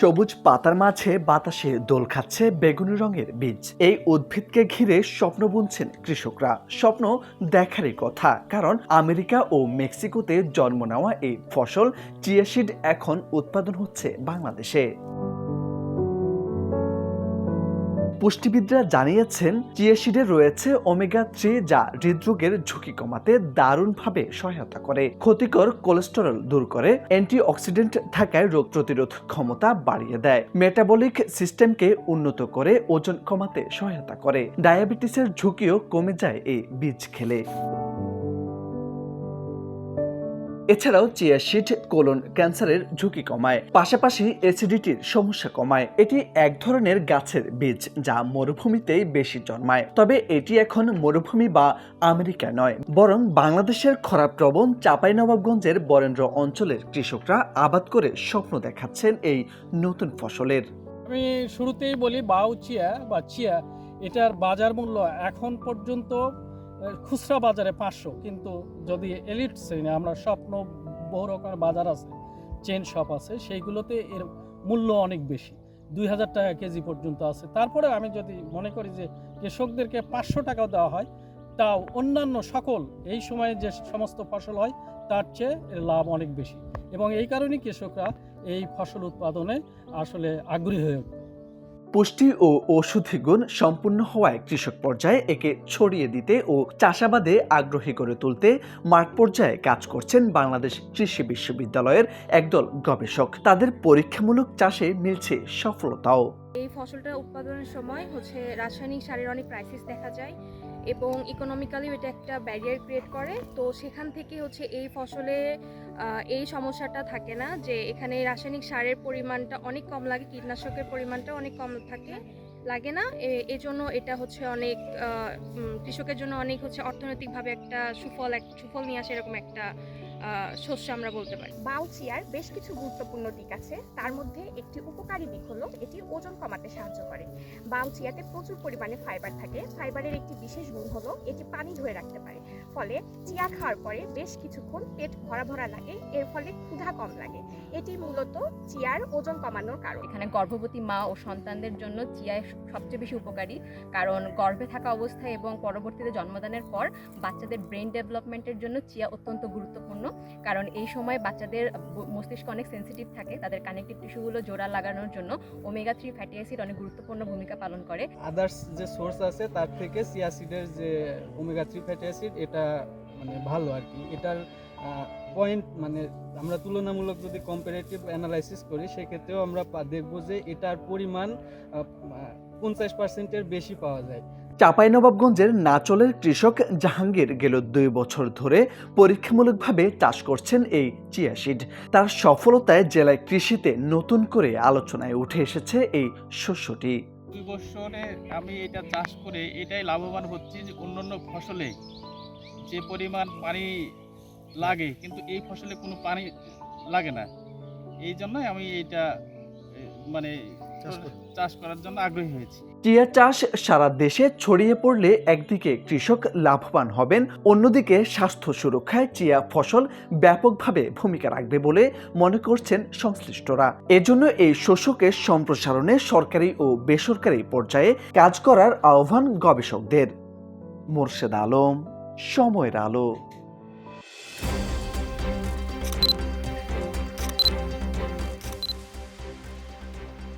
সবুজ পাতার মাঝে বাতাসে দোল খাচ্ছে বেগুনি রঙের বীজ। এই উদ্ভিদকে ঘিরে স্বপ্ন বুনছেন কৃষকরা। স্বপ্ন দেখারই কথা, কারণ আমেরিকা ও মেক্সিকোতে জন্ম নেওয়া এই ফসল চিয়াশিড এখন উৎপাদন হচ্ছে বাংলাদেশে। পুষ্টিবিদরা জানিয়েছেন, চিয়াশিডে রয়েছে ওমেগা থ্রি যা হৃদরোগের ঝুঁকি কমাতে দারুণভাবে সহায়তা করে। ক্ষতিকর কোলেস্টেরল দূর করে, অ্যান্টিঅক্সিডেন্ট থাকায় রোগ প্রতিরোধ ক্ষমতা বাড়িয়ে দেয়। মেটাবলিক সিস্টেমকে উন্নত করে ওজন কমাতে সহায়তা করে। ডায়াবেটিসের ঝুঁকিও কমে যায় এই বীজ খেলে। এছাড়াও চিয়া শিট কোলন ক্যান্সারের ঝুঁকি কমায়, পাশাপাশি অ্যাসিডিটির সমস্যা কমায়। এটি এক ধরনের গাছের বীজ যা মরুভূমিতেই বেশি জন্মায়। তবে এটি এখন মরুভূমি বা আমেরিকা নয়, বরং বাংলাদেশের খরাপ্রবণ চাঁপাইনবাবগঞ্জের বরেন্দ্র অঞ্চলের কৃষকরা আবাদ করে স্বপ্ন দেখাচ্ছেন এই নতুন ফসলের। আমি শুরুতেই বলি বাউ চিয়া বা চিয়া, এটার বাজার মূল্য এখন পর্যন্ত খুচরা বাজারে পাঁচশো, কিন্তু যদি এলিট শ্রেণি, আমরা স্বপ্ন বহু রকমের বাজার আছে চেন শপ আছে, সেইগুলোতে এর মূল্য অনেক বেশি। দুই হাজার টাকা কেজি পর্যন্ত আছে। তারপরে আমি যদি মনে করি যে কৃষকদেরকে পাঁচশো টাকাও দেওয়া হয়, তাও অন্যান্য সকল, এই সময়ে যে সমস্ত ফসল হয়, তার চেয়ে এর লাভ অনেক বেশি। এবং এই কারণেই কৃষকরা এই ফসল উৎপাদনে আসলে আগ্রহী হয়ে। পুষ্টি ও ঔষধি গুণ সম্পূর্ণ হওয়ায় কৃষক পর্যায়ে একে ছড়িয়ে দিতে ও চাষাবাদে আগ্রহী করে তুলতে মাঠ পর্যায়ে কাজ করছেন বাংলাদেশ কৃষি বিশ্ববিদ্যালয়ের একদল গবেষক। তাদের পরীক্ষামূলক চাষে মিলছে সফলতাও। এই ফসলটা উৎপাদনের সময় হচ্ছে রাসায়নিক সারের অনেক ক্রাইসিস দেখা যায়। এবং ইকোনমিক্যালিও এটা একটা ব্যারিয়ার ক্রিয়েট করে। তো সেখান থেকে হচ্ছে এই ফসলে এই সমস্যাটা থাকে না যে এখানে রাসায়নিক সারের পরিমাণটা অনেক কম লাগে, কীটনাশকের পরিমাণটা অনেক কম থাকে, লাগে না। এ- জন্য এটা হচ্ছে অনেক কৃষকের জন্য অনেক হচ্ছে অর্থনৈতিকভাবে একটা সুফল, এক, সুফল নিয়ে আসে এরকম একটা শস্য আমরা বলতে পারি। বাউচিয়ার বেশ কিছু গুরুত্বপূর্ণ দিক আছে। তার মধ্যে একটি উপকারী দিক হলো এটি ওজন কমাতে সাহায্য করে। বাউচিয়াতে প্রচুর পরিমাণে ফাইবার থাকে। ফাইবারের একটি বিশেষ গুণ হলো এটি পানি ধরে রাখতে পারে। ফলে চিয়া খাওয়ার পরে বেশ কিছুক্ষণ পেট ভরা ভরা লাগে এর ফলে ক্ষুধা কম লাগে। এটি মূলত চিয়ার ওজন কমানোর কারণ। এখানে গর্ভবতী মা ও সন্তানদের জন্য চিয়া সবচেয়ে বেশি উপকারী কারণ গর্ভে থাকা অবস্থায় এবং পরবর্তীতে জন্মদানের পর বাচ্চাদের ব্রেন ডেভেলপমেন্টের জন্য চিয়া অত্যন্ত গুরুত্বপূর্ণ। কারণ এই সময় বাচ্চাদের মস্তিষ্ক অনেক সেন্সিটিভ থাকে তাদের কানেকটিভ টিস্যুগুলো জোড়া লাগানোর জন্য ওমেগা থ্রি ফ্যাটি অ্যাসিড অনেক গুরুত্বপূর্ণ ভূমিকা পালন করে। আদার্স যে সোর্স আছে তার থেকে সিয়াসিডের যে ওমেগা থ্রি ফ্যাটি অ্যাসিড এটা মানে ভালো আর কি। এটার পয়েন্ট মানে আমরা তুলনামূলক যদি কম্পারেটিভ অ্যানালাইসিস করি সেক্ষেত্রেও আমরা দেখব যে এটার পরিমাণ পঞ্চাশ পার্সেন্টের বেশি পাওয়া যায়। চাঁপাইনবাবগঞ্জের নাচলের কৃষক জাহাঙ্গীর গেল দুই বছর ধরে পরীক্ষামূলকভাবে চাষ করছেন এই চিয়াশিড তার সফলতায় জেলায় কৃষিতে নতুন করে আলোচনায় উঠে এসেছে এই শস্যটি। দুই বছরে আমি এটা চাষ করে এটাই লাভবান হচ্ছি যে অন্যান্য ফসলে যে পরিমাণ পানি লাগে কিন্তু এই ফসলে কোনো পানি লাগে না। এই জন্যই আমি এটা মানে চাষ করার জন্য আগ্রহী হয়েছি। চিয়া চাষ সারা দেশে ছড়িয়ে পড়লে একদিকে কৃষক লাভবান হবেন অন্যদিকে স্বাস্থ্য সুরক্ষায় চিয়া ফসল ব্যাপকভাবে ভূমিকা রাখবে বলে মনে করছেন সংশ্লিষ্টরা। এজন্য এই শস্যকে সম্প্রসারণে সরকারি ও বেসরকারি পর্যায়ে কাজ করার আহ্বান গবেষকদের। মোর্শেদ আলম সময়ের আলো